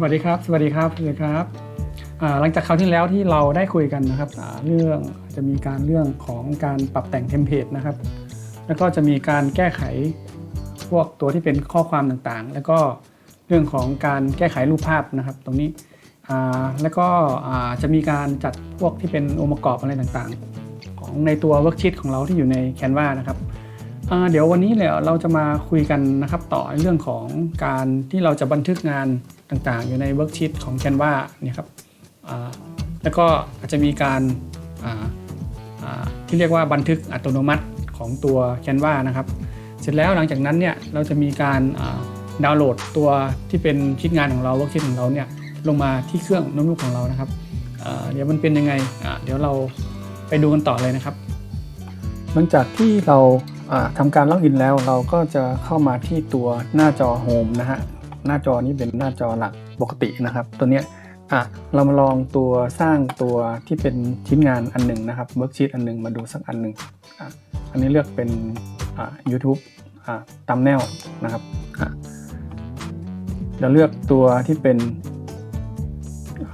สวัสดีครับ สวัสดีครับสวัสดีครับหลังจากคราวที่แล้วที่เราได้คุยกันนะครับเรื่องจะมีการเรื่องของการปรับแต่งเทมเพลตนะครับ แล้วก็จะมีการแก้ไขพวกตัวที่เป็นข้อความต่างๆ แล้วก็เรื่องของการแก้ไขรูปภาพนะครับ ตรงนี้แล้วก็จะมีการจัดพวกที่เป็นองค์ประกอบอะไรต่างๆ ของในตัวเวิร์กชีตของเราที่อยู่ใน Canva นะครับ เดี๋ยววันนี้เนี่ยเราจะมาคุยกันนะครับต่อเรื่องของการที่เราจะบันทึกงานต่างๆ อยู่ในเวิร์กชีตของ Canva เนี่ยครับแล้วก็อาจจะมีการที่เรียกว่าบันทึกอัตโนมัติของตัว Canva นะครับ เสร็จแล้วหลังจากนั้นเนี่ยเราจะมีการดาวน์โหลดตัวที่เป็นชิดงานของเราเวิร์กชีตของเราเนี่ยลงมาที่เครื่องโน้ตบุ๊กของเรานะครับเดี๋ยวมันเป็นยังไงเดี๋ยวเราไปดูกันต่อเลยนะครับ หลังจากที่เรา ทำการล็อกอินแล้วเราก็จะเข้ามาที่ตัวหน้าจอโฮมนะฮะหน้าจอนี้เป็นหน้าจอหลักปกตินะครับ ตัวเนี้ยอะเรามาลองตัวสร้างตัวที่เป็นชิ้นงานอันหนึ่งนะครับเวิร์กชีตอันหนึ่งมาดูสักอันหนึ่งอะอันนี้เลือกเป็นอ่า YouTube อ่าตามแนวนะครับอะเดี๋ยวเลือกตัวที่เป็น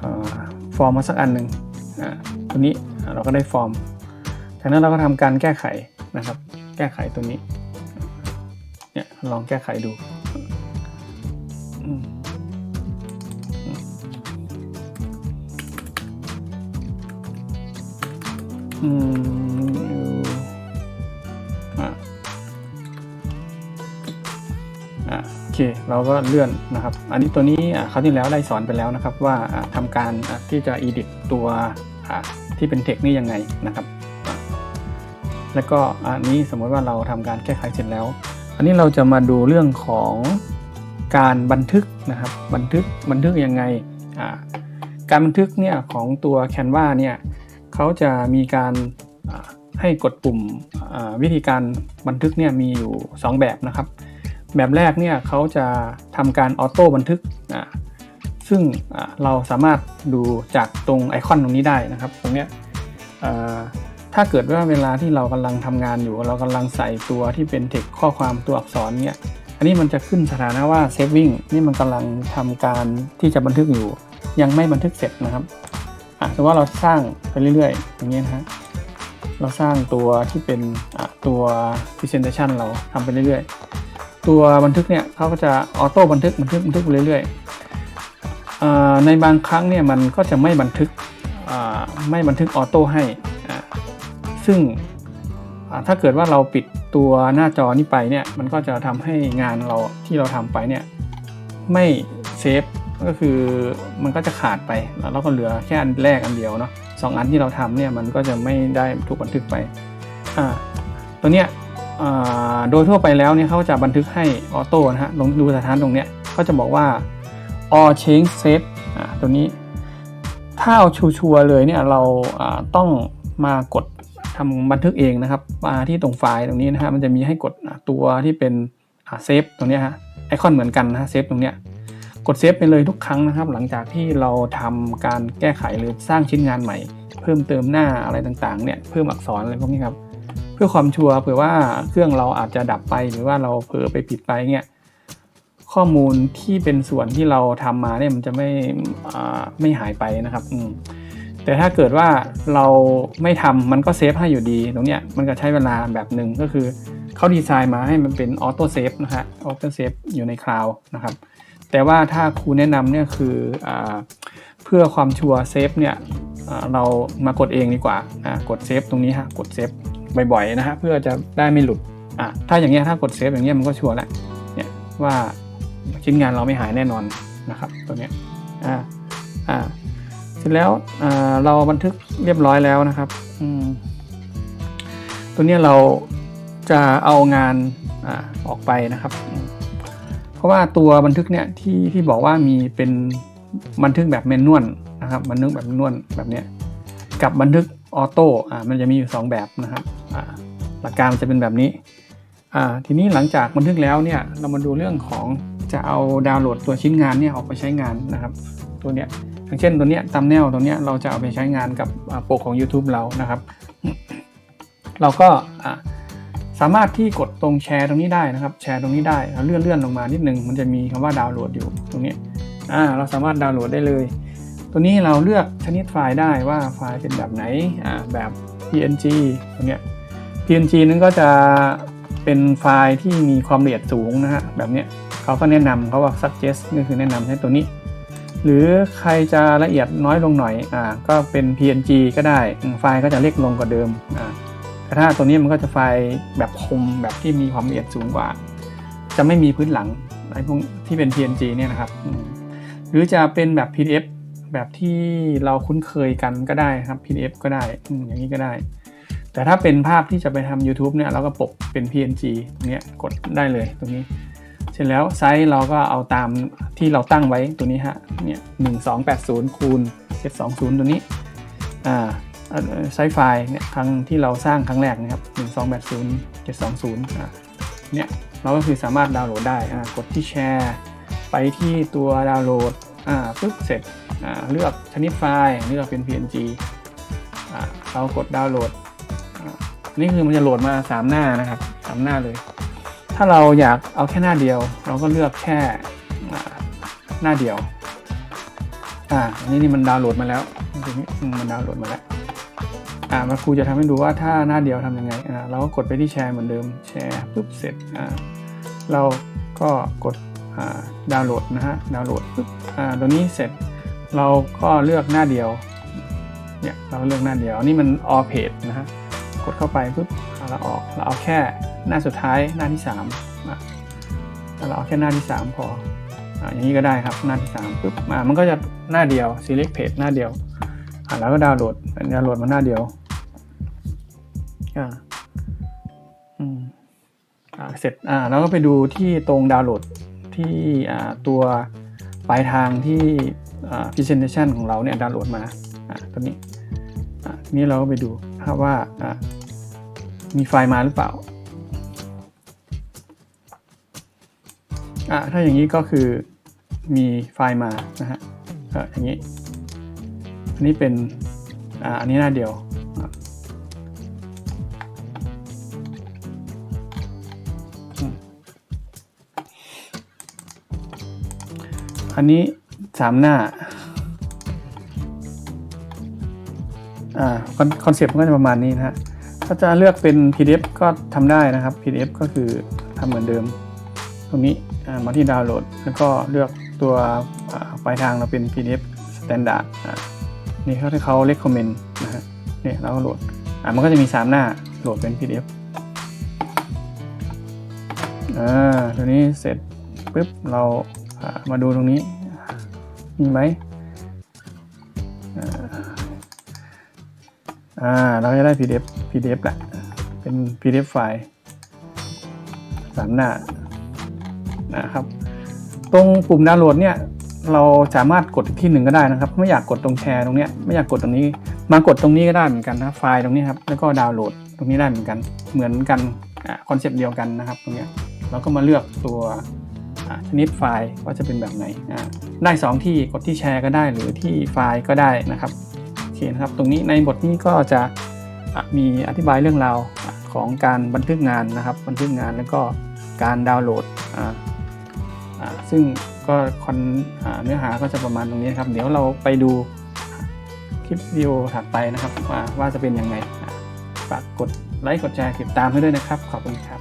อ่าฟอร์มมาสักอันหนึ่งอะตัวนี้เราก็ได้ฟอร์มจากนั้นเราก็ทำการแก้ไขนะครับ แก้ไขตัวนี้ เนี่ยลองแก้ไขดูอืมอะอะโอเค เราก็เลื่อนนะครับ อันนี้ตัวนี้คราวที่แล้วได้สอนไปแล้วนะครับ ว่าอะทำการที่จะ edit ตัวที่เป็นเทคนี่ยังไงนะครับ แล้วก็อันนี้สมมติว่าเราทำการแก้ไขเสร็จแล้ว อันนี้เราจะมาดูเรื่องของการบันทึกนะครับ บันทึกบันทึกยังไงการบันทึกเนี่ยของตัว Canva เนี่ยเขาจะมีการให้กดปุ่มวิธีการบันทึกเนี่ยมีอยู่ 2 แบบนะครับ แบบแรกเนี่ยเขาจะทำการออโต้บันทึกซึ่งเราสามารถดูจากตรงไอคอนตรงนี้ได้นะครับ ตรงเนี้ย ถ้าเกิดว่าเวลาที่เรากำลังทำงานอยู่ เรากำลังใส่ตัวที่เป็นเทคข้อความตัวอักษรเนี่ย อันนี้มันจะขึ้นสถานะว่า saving นี่มันกำลังทำการที่จะบันทึกอยู่ ยังไม่บันทึกเสร็จนะครับอะถือว่าเราสร้างไปเรื่อยๆ อย่างนี้นะฮะเราสร้างตัวที่เป็นตัว presentation เราทำไปเรื่อยๆ ตัวบันทึกเนี่ยเขาก็จะออโต้บันทึกบันทึกบันทึกไปเรื่อยๆในบางครั้งเนี่ยมันก็จะไม่บันทึกไม่บันทึกออโต้ให้ ซึ่งถ้าเกิดว่าเราปิดตัวหน้าจอนี้ไปเนี่ยมันก็จะทำให้งานเราที่เราทำไปเนี่ยไม่เซฟก็คือมันก็จะขาดไปแล้วเราก็เหลือแค่อันแรกอันเดียวเนาะสองอันที่เราทำเนี่ยมันก็จะไม่ได้ถูกบันทึกไปอ่าตัวเนี้ยโดยทั่วไปแล้วเนี่ยเขาจะบันทึกให้ออโต้นะฮะลงดูสถานตรงเนี้ยเขาจะบอกว่า all change set อ่าตัวนี้ ถ้าเอาชัวร์เลยเนี่ยเราต้องมากด ทำบันทึกเองนะครับ มาที่ตรงไฟล์ตรงนี้นะฮะมันจะมีให้กดตัวที่เป็นเซฟตรงนี้ฮะไอคอนเหมือนกันนะเซฟตรงเนี้ยกดเซฟไปเลยทุกครั้งนะครับ หลังจากที่เราทำการแก้ไขหรือสร้างชิ้นงานใหม่ เพิ่มเติมหน้าอะไรต่างๆเนี่ยเพิ่มอักษรอะไรพวกนี้ครับเพื่อความชัวร์เผื่อว่าเครื่องเราอาจจะดับไปหรือว่าเราเผลอไปผิดไปเนี่ยข้อมูลที่เป็นส่วนที่เราทำมาเนี่ยมันจะไม่ไม่หายไปนะครับอืม แต่ถ้าเกิดว่าเราไม่ทำมันก็เซฟให้อยู่ดี ตรงเนี้ยมันก็ใช้เวลาแบบหนึ่งก็คือเขาดีไซน์มาให้มันเป็นออโต้เซฟนะฮะออโต้เซฟอยู่ในคลาวด์นะครับแต่ว่าถ้าครูแนะนำเนี่ยคืออเพื่อความชัวร์เซฟเนี่ยเรามากดเองดีกว่ากดเซฟตรงนี้ฮะกดเซฟบ่อยๆนะฮะเพื่อจะได้ไม่หลุดอะถ้าอย่างเงี้ยถ้ากดเซฟอย่างเงี้ยมันก็ชัวร์แล้วเนี่ยว่าชิ้นงานเราไม่หายแน่นอนนะครับตัวเนี้ยอ่าอ่า ร็จแล้วเราบันทึกเรียบร้อยแล้วนะครับตัวนี้เราจะเอางานอออกไปนะครับ เพราะว่าตัวบันทึกเนี่ยที่ที่บอกว่ามีเป็นบันทึกแบบแมนนวลนะครับ บันทึกแบบแมนวลแบบเนี้ยกับบันทึกออโต้มันจะมีอยู่ 2 แบบนะครับหลักการจะเป็นแบบนี้ทีนี้หลังจากบันทึกแล้วเนี่ยเรามาดูเรื่องของจะเอาดาวน์โหลดตัวชิ้นงานเนี่ยออกไปใช้งานนะครับ ตัวเนี้ย อย่างเช่นตัวเนี้ยตามแนวตัวเนี้ยเราจะเอาไปใช้งานกับอ่าปกของ YouTube เรานะครับ เราก็สามารถที่กดตรงแชร์ตรงนี้ได้นะครับ แชร์ตรงนี้ได้เลื่อนเลื่อนลงมานิดนึงมันจะมีคำว่าดาวน์โหลดอยู่ตรงนี้อ่าเราสามารถดาวน์โหลดได้เลย ตัวนี้เราเลือกชนิดไฟล์ได้ว่าไฟล์เป็นแบบไหนอ่าแบบ PNG ตัวเนี้ PNG นั้นก็จะเป็นไฟล์ที่มีความละเอียดสูงนะฮะแบบนี้เขาก็แนะนำเขาว่า suggest ก็คือแนะนำให้ตัวนี้ หรือใครจะละเอียดน้อยลงหน่อยอ่าก็เป็น PNG ก็ได้ไฟล์ก็จะเล็กลงกว่าเดิมอ่าแต่ถ้าตัวนี้มันก็จะไฟล์แบบคมแบบที่มีความละเอียดสูงกว่า จะไม่มีพื้นหลังไอ้พวกที่เป็น PNG เนี่ยนะครับ หรือจะเป็นแบบ PDF แบบที่เราคุ้นเคยกันก็ได้ครับ PDF ก็ได้อย่างนี้ก็ได้ แต่ถ้าเป็นภาพที่จะไปทำ YouTube เนี่ยเราก็ปกเป็น PNG เนี่ยกดได้เลยตรงนี้ เสร็จแล้วไซส์เราก็เอาตามที่เราตั้งไว้ตัวนี้ฮะเนี่ยหนึ่งสองแปดศูนย์คูณเจ็ดสองศูนย์ตัวนี้อ่าไซส์ไฟล์เนี่ยครั้งที่เราสร้างครั้งแรกนะครับหนึ่งสองแปดศูนย์เจ็ดสองศูนย์อ่าเนี่ยเราก็คือสามารถดาวน์โหลดได้อ่ากดที่แชร์ ไปที่ตัวดาวน์โหลดอ่าปุ๊บเสร็จอ่าเลือกชนิดไฟล์เลือกเป็น PNG อ่าเรากดดาวน์โหลดอ่านี่คือมันจะโหลดมา 3 หน้านะครับสามหน้าเลย ถ้าเราอยากเอาแค่หน้าเดียว เราก็เลือกแค่หน้าเดียว อ่าอันนี้นี่มันดาวน์โหลดมาแล้วตรงนี้มันดาวน์โหลดมาแล้ว อ่ามาครูจะทำให้ดูว่าถ้าหน้าเดียวทำยังไง อ่า เราก็กดไปที่แชร์เหมือนเดิม แชร์ปุ๊บเสร็จ อ่า เราก็กด อ่า ดาวน์โหลดนะฮะ ดาวน์โหลดปุ๊บ อ่า ตัวนี้เสร็จ เราก็เลือกหน้าเดียว เนี่ย เราเลือกหน้าเดียว นี่มัน all page นะฮะ กดเข้าไปปุ๊บ เราออก เราเอาแค่ หน้าสุดท้ายหน้าที่3อะเราเอาแค่หน้าที่ 3พอออย่างนี้ก็ได้ครับหน้าที่3ปุ๊บอะมันก็จะหน้าเดียว select page หน้าเดียวอะแล้วก็ดาวน์โหลดดาวน์โหลดมาหน้าเดียวอ่าอืมอ่าเสร็จอ่าเราก็ไปดูที่ตรงดาวน์โหลดที่อ่าตัวปลายทางที่อ่า presentation ของเราเนี่ยดาวน์โหลดมาอ่าตัวนี้อ่านี้เราก็ไปดูว่าอ่ามีไฟล์มาหรือเปล่า อะถ้าอย่างนี้ก็คือมีไฟล์มานะฮะเอออย่างนี้ อันนี้เป็นอ่าอันนี้หน้าเดียวอันนี้สามหน้าอ่าคอนเซปต์มันก็จะประมาณนี้นะฮะ ถ้าจะเลือกเป็น PDF ก็ทำได้นะครับ PDF ก็คือทำเหมือนเดิม ตรงนี้มาที่ดาวน์โหลด แล้วก็เลือกตัวปลายทางเราเป็น PDF Standard นี่เขาที่เขา recommend นะฮะเนี่ยเราก็โหลดอ่ามันก็จะมี 3 หน้าโหลดเป็น PDF อ่าตัวนี้เสร็จปุ๊บเรามาดูตรงนี้ มีไหมอ่าเราจะได้ PDF PDF แหละเป็น PDF ไฟล์สามหน้า นะครับ ตรงปุ่มดาวน์โหลดเนี่ยเราสามารถกดที่หนึ่งก็ได้นะครับ ไม่อยากกดตรงแชร์ตรงเนี้ยไม่อยากกดตรงนี้ มากดตรงนี้ก็ได้เหมือนกันนะไฟล์ตรงนี้ครับแล้วก็ดาวน์โหลดตรงนี้ได้เหมือนกัน เหมือนกันคอนเซปต์เดียวกันนะครับตรงเนี้ยเราก็มาเลือกตัวชนิดไฟล์ว่าจะเป็นแบบไหนได้สองที่กดที่แชร์ก็ได้หรือที่ไฟล์ก็ได้นะครับโอเคนะครับ ตรงนี้ในบทนี้ก็จะะมีอธิบายเรื่องราวของการบันทึกงานนะครับ บันทึกงานแล้วก็การดาวน์โหลด ซึ่งก็คอนเนื้อหาก็จะประมาณตรงนี้ครับ เดี๋ยวเราไปดูคลิปวิดีโอถัดไปนะครับ ว่าว่าจะเป็นยังไงฝากกดไลค์กดแชร์ติดตามให้ด้วยนะครับ ขอบคุณครับ